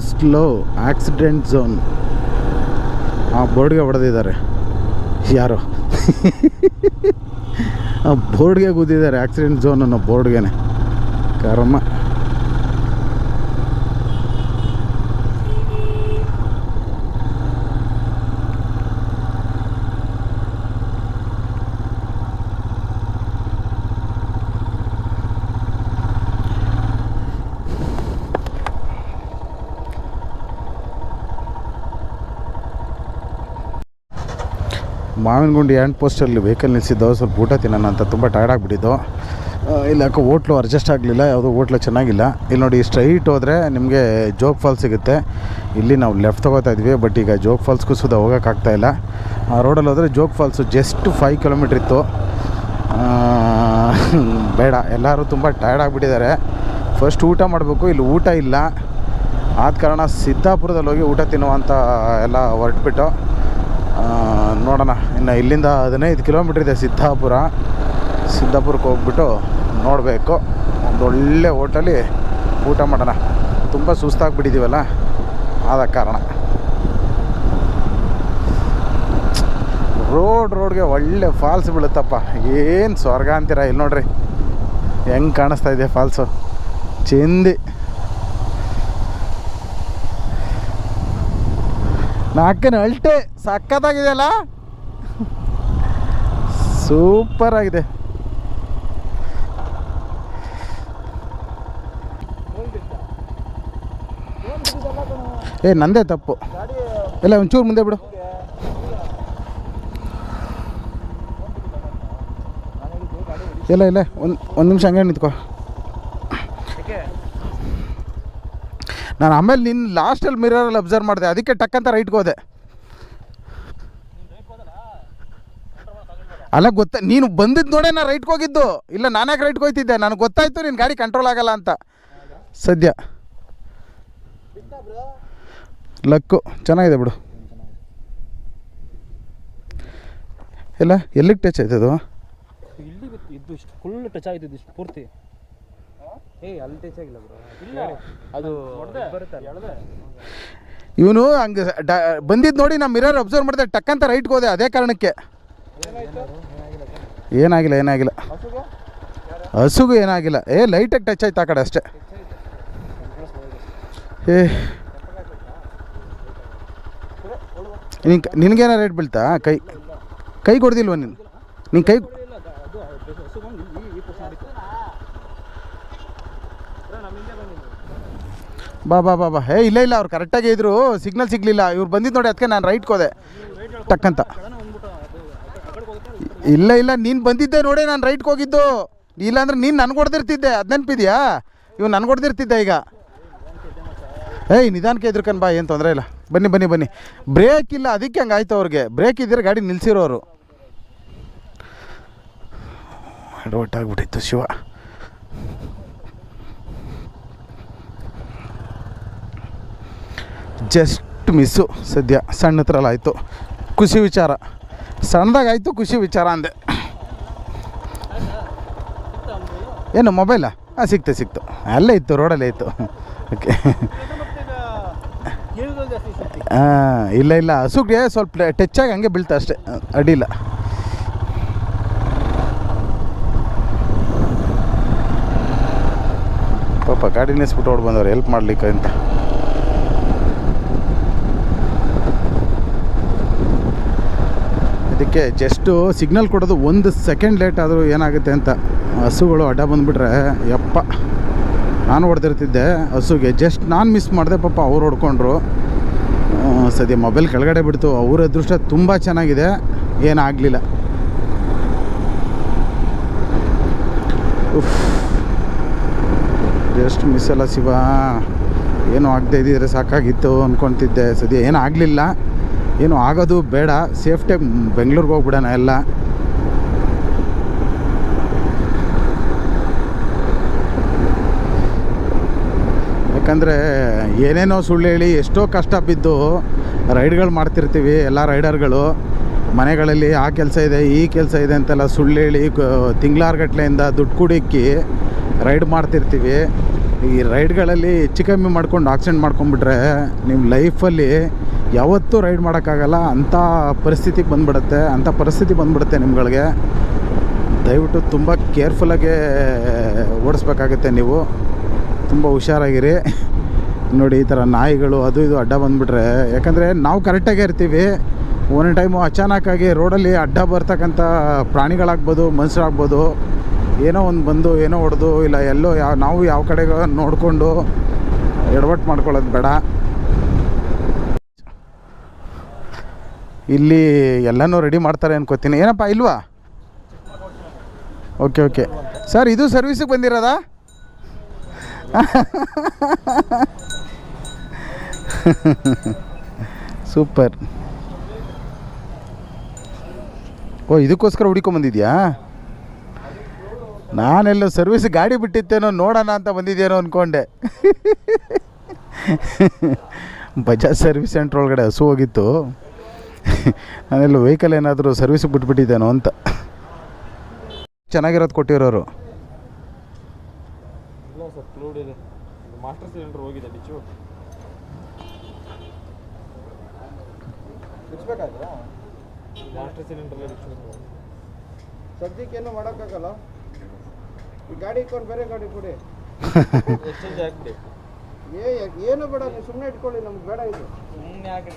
Slow accident zone. ಆ ಬೋರ್ಡ್ಗೆ ಹೊಡೆದಿದ್ದಾರೆ. ಯಾರು? ಆ ಬೋರ್ಡ್ಗೆ ಗುದ್ದಿದ್ದಾರೆ ಆಕ್ಸಿಡೆಂಟ್ ಝೋನ್ ಅನ್ನೋ ಬೋರ್ಡ್ಗೆ ಕರ್ಮ. ಮಾವಿನಗುಂಡಿ ಹ್ಯಾಂಡ್ ಪೋಸ್ಟಲ್ಲಿ ವೆಹಿಕಲ್ ನಿಲ್ಲಿಸಿದ್ದು ಸ್ವಲ್ಪ ಊಟ ತಿನ್ನೋಣ ಅಂತ ತುಂಬ ಟಯರ್ಡ್ ಆಗಿಬಿಟ್ಟಿದ್ದು. ಇಲ್ಲಿ ಯಾಕೋ ಹೋಟ್ಲು ಅಡ್ಜಸ್ಟ್ ಆಗಲಿಲ್ಲ, ಯಾವುದೋ ಓಟ್ಲು ಚೆನ್ನಾಗಿಲ್ಲ. ಇಲ್ಲಿ ನೋಡಿ ಸ್ಟ್ರೈಟ್ ಹೋದರೆ ನಿಮಗೆ ಜೋಗ್ ಫಾಲ್ಸ್ ಸಿಗುತ್ತೆ. ಇಲ್ಲಿ ನಾವು ಲೆಫ್ಟ್ ತೊಗೋತಾ ಇದ್ವಿ ಬಟ್ ಈಗ ಜೋಗ್ ಫಾಲ್ಸ್ಗೂ ಸುದ ಹೋಗೋಕ್ಕಾಗ್ತಾ ಇಲ್ಲ. ಆ ರೋಡಲ್ಲಿ ಹೋದರೆ Jog falls just five kilometre ಇತ್ತು. ಬೇಡ, ಎಲ್ಲರೂ ತುಂಬ ಟಯರ್ಡ್ ಆಗಿಬಿಟ್ಟಿದ್ದಾರೆ. ಫಸ್ಟ್ ಊಟ ಮಾಡಬೇಕು, ಇಲ್ಲಿ ಊಟ ಇಲ್ಲ. ಆದ ಕಾರಣ ಸಿದ್ದಾಪುರದಲ್ಲಿ ಹೋಗಿ ಊಟ ತಿನ್ನುವಂಥ ಎಲ್ಲ ಹೊರಟ್ಬಿಟ್ಟು ನೋಡೋಣ. ಇನ್ನು ಇಲ್ಲಿಂದ ಹದಿನೈದು ಕಿಲೋಮೀಟ್ರ್ ಇದೆ ಸಿದ್ದಾಪುರ. ಸಿದ್ದಾಪುರಕ್ಕೆ ಹೋಗ್ಬಿಟ್ಟು ನೋಡಬೇಕು. ಒಂದು ಒಳ್ಳೆ ಹೋಟಲಿ ಊಟ ಮಾಡೋಣ. ತುಂಬ ಸುಸ್ತಾಗ್ಬಿಟ್ಟಿದ್ದೀವಲ್ಲ ಆದ ಕಾರಣ. ರೋಡ್ ರೋಡ್ಗೆ ಒಳ್ಳೆ ಫಾಲ್ಸ್ ಬೀಳುತ್ತಪ್ಪ. ಏನು ಸ್ವರ್ಗ ಅಂತೀರ ಇಲ್ಲಿ ನೋಡ್ರಿ. ಹೆಂಗೆ ಕಾಣಿಸ್ತಾ ಇದೆ ಫಾಲ್ಸು. ಚೆಂದಿ. ನಾಲ್ಕನೇ ಅಲ್ಟೆ ಸಕ್ಕತ್ತಾಗಿದೆಯಲ್ಲ ಸೂಪರ್ ಆಗಿದೆ. ಏ, ನಂದೇ ತಪ್ಪು. ಇಲ್ಲ, ಒಂಚೂರು ಮುಂದೆ ಬಿಡು. ಇಲ್ಲ ಇಲ್ಲ, ಒಂದು ಒಂದು ನಿಮಿಷ ಹಂಗೆ ನಿಂತ್ಕೋ. ನಾನು ಆಮೇಲೆ ನಿನ್ನ ಲಾಸ್ಟಲ್ಲಿ ಮಿರರಲ್ಲಿ ಅಬ್ಸರ್ವ್ ಮಾಡಿದೆ. ಅದಕ್ಕೆ ಟಕ್ ಅಂತ ರೈಟ್ಗೆ ಹೋದೆ. ಅಲ್ಲ ಗೊತ್ತ, ನೀನು ಬಂದಿದ್ದು ನೋಡೇ ನಾನು ರೈಟ್ಗೆ ಹೋಗಿದ್ದು. ಇಲ್ಲ ನಾನಾಗ ರೈಟ್ಗೆ ಹೋಗ್ತಿದ್ದೆ ನನಗೆ ಗೊತ್ತಾಯ್ತು ನಿನ್ನ ಗಾಡಿ ಕಂಟ್ರೋಲ್ ಆಗಲ್ಲ ಅಂತ. ಸದ್ಯ. ಲಕ್ಕು, ಚೆನ್ನಾಗಿದೆ ಬಿಡು. ಇಲ್ಲ ಎಲ್ಲಿಗೆ ಟಚ್ ಆಯ್ತದು? ಫುಲ್ ಟಚ್ ಆಯ್ತಿದ್ದು ಇಷ್ಟು ಪೂರ್ತಿ. ಏ ಅಲ್ಲಿ ಟಚ್ ಆಗಿಲ್ಲ ಬ್ರೋ ಇಲ್ಲ. ಅದು ಬರುತ್ತೆ ಇವನು ಹಂಗೆ ಬಂದಿದ್ದು ನೋಡಿ ನಮ್ಮ ಮಿರರ್ ಅಬ್ಸರ್ವ್ ಮಾಡಿದೆ ಟಕ್ಕಂತ ರೈಟ್ ರೈಟ್ಗೆ ಹೋದೆ ಅದೇ ಕಾರಣಕ್ಕೆ. ಏನಾಗಿಲ್ಲ ಏನಾಗಿಲ್ಲ. ಹಸುಗು? ಏನಾಗಿಲ್ಲ. ಏ ಲೈಟಾಗಿ ಟಚ್ ಆಯ್ತು ಆ ಕಡೆ ಅಷ್ಟೇ. ಏ. ನಿನ್ ನಿನಗೇನ ರೇಟ್ ಬೀಳ್ತಾ? ಕೈ ಕೈ ಕೊಡ್ದಿಲ್ವ ನೀನು? ನಿನ್ನ ಕೈ ಬಾ ಬಾ ಬಾ ಬಾ. ಏ, ಇಲ್ಲ ಇಲ್ಲ, ಅವ್ರು ಕರೆಕ್ಟಾಗಿ ಇದ್ರು. ಸಿಗ್ನಲ್ ಸಿಗಲಿಲ್ಲ. ಇವ್ರು ಬಂದಿದ್ದು ನೋಡಿ ಅದಕ್ಕೆ ನಾನು ರೈಟ್ಗೆ ಹೋದೆ ಟಕ್ಕಂತ. ಇಲ್ಲ ಇಲ್ಲ, ನೀನು ಬಂದಿದ್ದೆ ನೋಡಿ, ನಾನು ರೈಟ್ಗೆ ಹೋಗಿದ್ದು. ಇಲ್ಲಾಂದ್ರೆ ನೀನು ನನ್ಗೆ ಹೊಡೆದಿರ್ತಿದ್ದೆ. ಅದು ನೆನಪಿದೆಯಾ? ಇವ್ ನನ್ಗೆ ಹೊಡೆದಿರ್ತಿದ್ದೆ ಈಗ. ಏಯ್ ನಿಧಾನಕ್ಕೆ ಎದ್ರಕನ್ ಬಾ, ಏನು ತೊಂದರೆ ಇಲ್ಲ. ಬನ್ನಿ ಬನ್ನಿ ಬನ್ನಿ. ಬ್ರೇಕ್ ಇಲ್ಲ, ಅದಕ್ಕೆ ಹಂಗೆ ಆಯ್ತು ಅವ್ರಿಗೆ. ಬ್ರೇಕ್ ಇದ್ದರೆ ಗಾಡಿ ನಿಲ್ಸಿರೋರು. ಆಗಿಬಿಟ್ಟಿತ್ತು ಶಿವ. Just miss. ಸದ್ಯ ಸಣ್ಣ ಹತ್ರ ಆಯಿತು ಖುಷಿ ವಿಚಾರ. ಸಣ್ಣದಾಗಾಯಿತು, ಖುಷಿ ವಿಚಾರ ಅಂದೆ. ಏನು, ಮೊಬೈಲಾ? ಹಾಂ ಸಿಕ್ತು ಸಿಕ್ತು. ಅಲ್ಲೇ ಇತ್ತು, ರೋಡಲ್ಲೇ ಇತ್ತು. ಓಕೆ. ಹಾಂ ಇಲ್ಲ ಇಲ್ಲ. ಹಸುಗೆ ಸ್ವಲ್ಪ ಟಚ್ ಆಗಿ ಹಂಗೆ ಬೀಳ್ತಾ ಅಷ್ಟೇ. ಅಡಿಲ್ಲ ಪಾಪ, ಗಾಡಿ ನಿಲ್ಲಿಸ್ಬಿಟ್ಟು ಓಡ್ ಬಂದವ್ರು. ಹೆಲ್ಪ್ ಮಾಡ್ಲಿಕ್ಕೆ ಅಂತ. ಇದಕ್ಕೆ ಜಸ್ಟು ಸಿಗ್ನಲ್ ಕೊಡೋದು ಒಂದು ಸೆಕೆಂಡ್ ಲೇಟ್ ಆದರೂ ಏನಾಗುತ್ತೆ ಅಂತ ಹಸುಗಳು ಅಡ್ಡ ಬಂದುಬಿಟ್ರೆ, ಯಪ್ಪ. ನಾನು ಹೊಡೆದಿರ್ತಿದ್ದೆ ಹಸುಗೆ. ಜಸ್ಟ್ ನಾನು ಮಿಸ್ ಮಾಡಿದೆ ಪಾಪ ಅವ್ರು ಹೊಡ್ಕೊಂಡ್ರು. ಸದ್ಯ ಮೊಬೈಲ್ ಕೆಳಗಡೆ ಬಿಡ್ತು. ಅವ್ರ ಅದೃಷ್ಟ ತುಂಬ ಚೆನ್ನಾಗಿದೆ. ಏನಾಗಲಿಲ್ಲ. ಉಫ್. ಜಸ್ಟ್ ಮಿಸ್ ಅಲ್ಲ ಶಿವ. ಏನು ಆಗದೆ ಇದ್ದಿದ್ರೆ ಸಾಕಾಗಿತ್ತು ಅಂದ್ಕೊತಿದ್ದೆ ಸದ್ಯ ಏನೂ ಆಗಲಿಲ್ಲ ಏನು ಆಗೋದು ಬೇಡ. ಸೇಫ್ಟಿ ಬೆಂಗಳೂರಿಗೆ ಹೋಗ್ಬಿಡೋಣ ಎಲ್ಲ. ಯಾಕಂದರೆ ಏನೇನೋ ಸುಳ್ಳು ಹೇಳಿ ಎಷ್ಟೋ ಕಷ್ಟ ಬಿದ್ದು ರೈಡ್ಗಳು ಮಾಡ್ತಿರ್ತೀವಿ ಎಲ್ಲ ರೈಡರ್ಗಳು. ಮನೆಗಳಲ್ಲಿ ಆ ಕೆಲಸ ಇದೆ, ಈ ಕೆಲಸ ಇದೆ ಅಂತೆಲ್ಲ ಸುಳ್ಳು ಹೇಳಿ ತಿಂಗಳಾರ್ಗಟ್ಲೆಯಿಂದ ದುಡ್ಡು ಕುಡಿಕ್ಕಿ ರೈಡ್ ಮಾಡ್ತಿರ್ತೀವಿ. ಈ ರೈಡ್ಗಳಲ್ಲಿ ಹೆಚ್ಚು ಕಮ್ಮಿ ಮಾಡ್ಕೊಂಡು ಆಕ್ಸಿಡೆಂಟ್ ಮಾಡ್ಕೊಂಡ್ಬಿಟ್ರೆ ನಿಮ್ಮ ಲೈಫಲ್ಲಿ ಯಾವತ್ತೂ ರೈಡ್ ಮಾಡೋಕ್ಕಾಗಲ್ಲ, ಅಂಥ ಪರಿಸ್ಥಿತಿಗೆ ಬಂದ್ಬಿಡುತ್ತೆ, ಅಂಥ ಪರಿಸ್ಥಿತಿ ಬಂದ್ಬಿಡುತ್ತೆ ನಿಮ್ಗಳಿಗೆ. ದಯವಿಟ್ಟು ತುಂಬ ಕೇರ್ಫುಲ್ಲಾಗೆ ಓಡಿಸ್ಬೇಕಾಗುತ್ತೆ ನೀವು. ತುಂಬ ಹುಷಾರಾಗಿರಿ. ನೋಡಿ, ಈ ಥರ ನಾಯಿಗಳು ಅದು ಇದು ಅಡ್ಡ ಬಂದುಬಿಟ್ರೆ, ಯಾಕಂದರೆ ನಾವು ಕರೆಕ್ಟಾಗೇ ಇರ್ತೀವಿ. ಒಂದೊಂದು ಟೈಮು ಅಚಾನಕ್ಕಾಗಿ ರೋಡಲ್ಲಿ ಅಡ್ಡ ಬರ್ತಕ್ಕಂಥ ಪ್ರಾಣಿಗಳಾಗ್ಬೋದು, ಮನುಷ್ಯರಾಗ್ಬೋದು, ಏನೋ ಒಂದು ಬಂದು, ಏನೋ ಹೊಡೆದು, ಇಲ್ಲ ಎಲ್ಲೋ ಯಾವ, ನಾವು ಯಾವ ಕಡೆಗೆ ನೋಡಿಕೊಂಡು ಎಡವಟ್ಟು ಮಾಡ್ಕೊಳ್ಳೋದು ಬೇಡ. ಇಲ್ಲಿ ಎಲ್ಲನೂ ರೆಡಿ ಮಾಡ್ತಾರೆ ಅನ್ಕೋತೀನಿ. ಏನಪ್ಪ, ಇಲ್ವಾ? ಓಕೆ ಓಕೆ ಸರ್ ಇದು ಸರ್ವಿಸಿಗೆ ಬಂದಿರೋದಾ? (laughs) ಸೂಪರ್ ಓ, ಇದಕ್ಕೋಸ್ಕರ ಹುಡ್ಕೊಂಬಂದಿದ್ಯಾ ನಾನೆಲ್ಲ ಸರ್ವಿಸ್ ಗಾಡಿ ಬಿಟ್ಟಿತ್ತೇನೋ ನೋಡೋಣ ಅಂತ ಬಂದಿದ್ದೇನೋ ಅಂದ್ಕೊಂಡೆ ಬಜಾಜ್ ಸರ್ವಿಸ್ ಸೆಂಟ್ರ್ ಒಳಗಡೆ ಹಸು ಹೋಗಿತ್ತು. ನಾನೆಲ್ಲ ವೆಹಿಕಲ್ ಏನಾದರೂ ಸರ್ವಿಸ್ ಬಿಟ್ಬಿಟ್ಟಿದ್ದೇನೋ ಅಂತ. ಚೆನ್ನಾಗಿರೋದು ಕೊಟ್ಟಿರೋರು. ಇಲ್ಲ ಸರ್ ಕ್ಲೂಡ್ ಇದೆ. ಮಾಸ್ಟರ್ ಸಿಲಿಂಡರ್ ಹೋಗಿದೆ ಡಿಚ್ಚು. ಮಾಸ್ಟರ್ ಸಿಲಿಂಡರ್ ಡಿಚ್ಚು ಸದ್ಯಕ್ಕೇನು ಮಾಡೋಕ್ಕಾಗಲ್ಲ. ಗಾಡಿ ಇಟ್ಕೊಂಡು ಬೇರೆ ಗಾಡಿ ಕೊಡಿ. ಎಕ್ಸ್ಚೇಂಜ್ ಏನು ಬೇಡ ನೀವು ಸುಮ್ಮನೆ ಇಟ್ಕೊಳ್ಳಿ ನಮ್ಗೆ ಬೇಡ ಇದು. ಸುಮ್ಮನೆ ಯಾಕೆ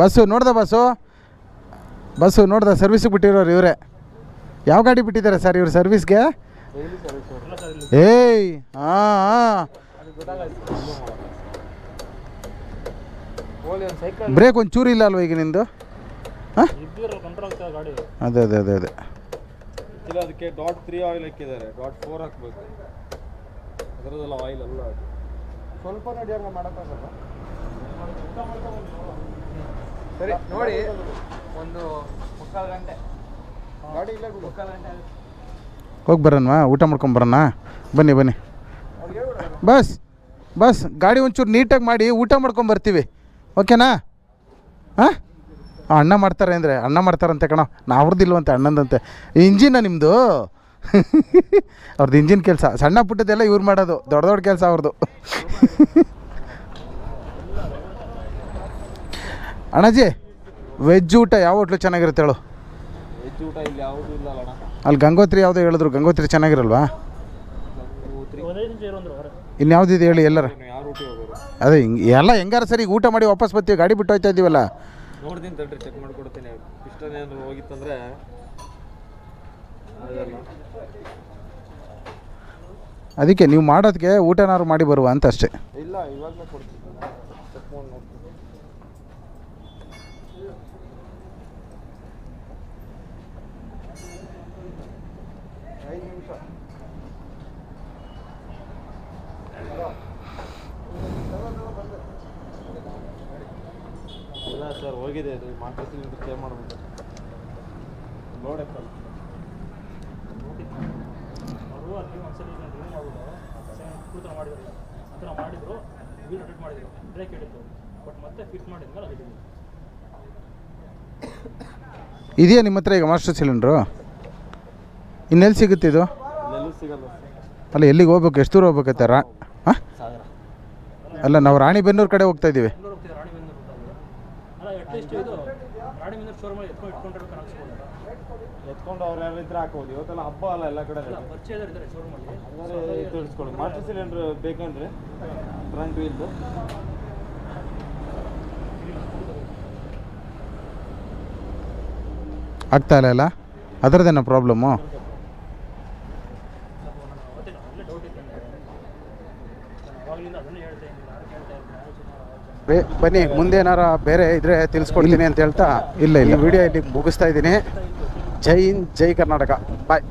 ಬಸ್ಸು ನೋಡ್ದ ಬಸ್ಸು? ಬಸ್ಸು ನೋಡ್ದ? ಸರ್ವಿಸ್ಗೆ ಬಿಟ್ಟಿರೋರು ಇವರೇ. ಯಾವ ಗಾಡಿ ಬಿಟ್ಟಿದ್ದಾರೆ ಸರ್ ಇವ್ರ ಸರ್ವಿಸ್ಗೆ ಸರ್ವಿಸ್ ಏಯ್ ಹಾಂ ಹಾಂ. ಬ್ರೇಕ್ ಒಂದು ಚೂರು ಇಲ್ಲ ಅಲ್ವ ಈಗ ನಿಂದು? ಹಾಂ? ಅದೇ ಅದೇ ಅದೇ ಅದೇ. ಇಲ್ಲ ಅದಕ್ಕೆ ಡಾಟ್ ತ್ರೀ ಆಯಿಲ್ ಹಾಕಿದ್ದಾರೆ. ಡಾಟ್ ಫೋರ್ ಹಾಕ್ಬೇಕು. ಅದರದೆಲ್ಲ ಆಯಿಲ್ ಅಲ್ಲ ಸ್ವಲ್ಪ ನೋಡಿ ಹಂಗೆ ಮಾಡೋಕ್ಕಾಗಲ್ಲ ಸರಿ ನೋಡಿ. ಒಂದು ಮುಕ್ಕಾಲು ಗಂಟೆ. ಗಾಡಿ ಇಲ್ಲ ಮುಕ್ಕಾಲು ಗಂಟೆ ಹೋಗಿ ಬರೋಣ ಊಟ ಮಾಡ್ಕೊಂಡು ಬರೋಣ ಬನ್ನಿ ಬನ್ನಿ. ಬಸ್ ಬಸ್ ಗಾಡಿ ಒಂಚೂರು ನೀಟಾಗಿ ಮಾಡಿ ಊಟ ಮಾಡ್ಕೊಂಡು ಬರ್ತೀವಿ. ಓಕೆನಾ? ಹಾಂ ಅಣ್ಣ ಮಾಡ್ತಾರೆ ಅಂದರೆ ಅಣ್ಣ ಮಾಡ್ತಾರಂತೆ ಕಣ. ನಾವ್ರದ್ದಿಲ್ವಂತೆ ಅಣ್ಣಂದಂತೆ. ಇಂಜಿನ ನಿಮ್ಮದು (laughs) ಅವ್ರದ್ದು ಇಂಜಿನ್ ಕೆಲಸ. ಸಣ್ಣ ಪುಟ್ಟದೆಲ್ಲ ಇವ್ರು ಮಾಡೋದು. ದೊಡ್ಡ ದೊಡ್ಡ ಕೆಲಸ ಅವ್ರದ್ದು (laughs) ಅಣ್ಣಾಜಿ ವೆಜ್ ಊಟ ಯಾವ ಹೋಟ್ಲು ಚೆನ್ನಾಗಿರುತ್ತೆ ಹೇಳು? ಅಲ್ಲಿ ಗಂಗೋತ್ರಿ ಯಾವುದೋ ಹೇಳಿದ್ರು ಗಂಗೋತ್ರಿ ಚೆನ್ನಾಗಿರಲ್ವಾ? ಇನ್ಯಾವುದಿದೆ ಹೇಳಿ ಎಲ್ಲರ? ಅದೇ ಹಿಂಗೆ ಎಲ್ಲ ಹೆಂಗಾರ ಸರಿ ಊಟ ಮಾಡಿ ವಾಪಸ್ ಬರ್ತೀವಿ ಗಾಡಿ ಬಿಟ್ಟು ಹೋಯ್ತಾ ಇದೀವಲ್ಲ? ನೋಡ್ತೀನಿ ತಡ್ರಿ ಚೆಕ್ ಮಾಡ್ಕೊಡ್ತೀನಿ. ಪಿಸ್ಟನ್ ಏನಾದ್ರು ಹೋಗಿತ್ತಂದ್ರೆ ಅದಕ್ಕೆ ನೀವು ಮಾಡೋದಕ್ಕೆ ಊಟನಾದ್ರು ಮಾಡಿ ಬರುವ ಅಂತ ಅಷ್ಟೇ. ಇಲ್ಲ ಇವಾಗಲೇ ಕೊಡ್ತೀನಿ. ಇಲ್ಲ ಸರ್ ಹೋಗಿದೆ ಇದು ಮಾಸ್ಟರ್ ಸಿಲಿಂಡರ್ ಚೇಂಜ್ ಮಾಡ್ಬೋದು ನೋಡಪ್ಪ ಎತ್ತಲ್ಲ ಅವರು ಅಲ್ಲಿ ಒಂದ್ಸಲಿ ರಿಮೂವ್ ಮಾಡ್ಬಿಟ್ಟು ಕೂತ್ರ ಮಾಡಿದ್ರು ಹತ್ರ ಮಾಡಿದ್ರು ವೀಲ್ ರೊಟೇಟ್ ಮಾಡಿದ್ರು. ಬ್ರೇಕ್ ಹಿಡಿತು ಬಟ್ ಮತ್ತೆ ಫಿಟ್ ಮಾಡಿದ್ಮೇಲೆ ಅದು ಹಿಡಿದು ಇದೆಯಾ ನಿಮ್ಮ ಹತ್ರ ಈಗ ಮಾಸ್ಟರ್ ಸಿಲಿಂಡ್ರು ಇನ್ನೆಲ್ಲಿ ಸಿಗುತ್ತೆ ಇದು? ಸಿಗಲ್ಲ ಅಲ್ಲ ಎಲ್ಲಿಗೆ ಹೋಗ್ಬೇಕು? ಎಷ್ಟು ದೂರ ಹೋಗ್ಬೇಕಾಯ್ತಾರ ರಾ ಹಾಂ? ಅಲ್ಲ ನಾವು ರಾಣಿಬೆನ್ನೂರು ಕಡೆ ಹೋಗ್ತಾ ಇದ್ದೀವಿ. ಅಲ್ಲ ಅಟ್ಲೀಸ್ಟ್ ಇದು ಶೋರೂಮ್ ಅಲ್ಲಿ ಎತ್ಕೊಂಡು ಇಟ್ಕೊಂಡಿರ್ಬೇಕು ಅನಿಸ್ಬೋದು ಎತ್ಕೊಂಡು ಅವ್ರು ಯಾರು ಇದ್ರೆ ಹಾಕೋದು ಇವತ್ತೆಲ್ಲ ಹಬ್ಬ ಅಲ್ಲ ಎಲ್ಲ ಕಡೆ ಇಲ್ಲ ಪರಿಚಯದವ್ರು ಇದ್ದಾರೆ ಶೋರೂಮಲ್ಲಿ ಹಂಗಾರೆ ತಿಳಿಸ್ಕೊಡಿ ಮಾಸ್ಟರ್ ಸಿಲಿಂಡರ್ ಬೇಕಂದ್ರೆ ಫ್ರಂಟ್ ವೀಲ್ದು ಆಗ್ತಾ ಇಲ್ಲ ಅಲ್ಲ ಅದರದ್ದೇನೋ ಪ್ರಾಬ್ಲಮ್ಮು ಅವತ್ತೇ ಅಲ್ಲೇ ಡೌಟ್ ಇತ್ತು ನನಗೆ ನಾನು ಅವಾಗಲಿಂದ ಅದನ್ನೇ ಹೇಳ್ತಾ ಇದ್ದೀನಿ ಯಾರು ಕೇಳ್ತಾ ಇದ್ದೀನಿ ಯಾರು ಸುಮ್ಮನೆ ಬನ್ನಿ ಮುಂದೆ ಏನಾರ ಬೇರೆ ಇದ್ರೆ ತಿಳಿಸ್ಕೊಡ್ತೀನಿ ಅಂತ ಹೇಳ್ತಾ ಇಲ್ಲ ಇಲ್ಲ. ವಿಡಿಯೋ ಇಲ್ಲಿ ಮುಗಿಸ್ತಾ ಇದ್ದೀನಿ. ಜೈ ಹಿಂದ್ ಜೈ ಕರ್ನಾಟಕ. ಬಾಯ್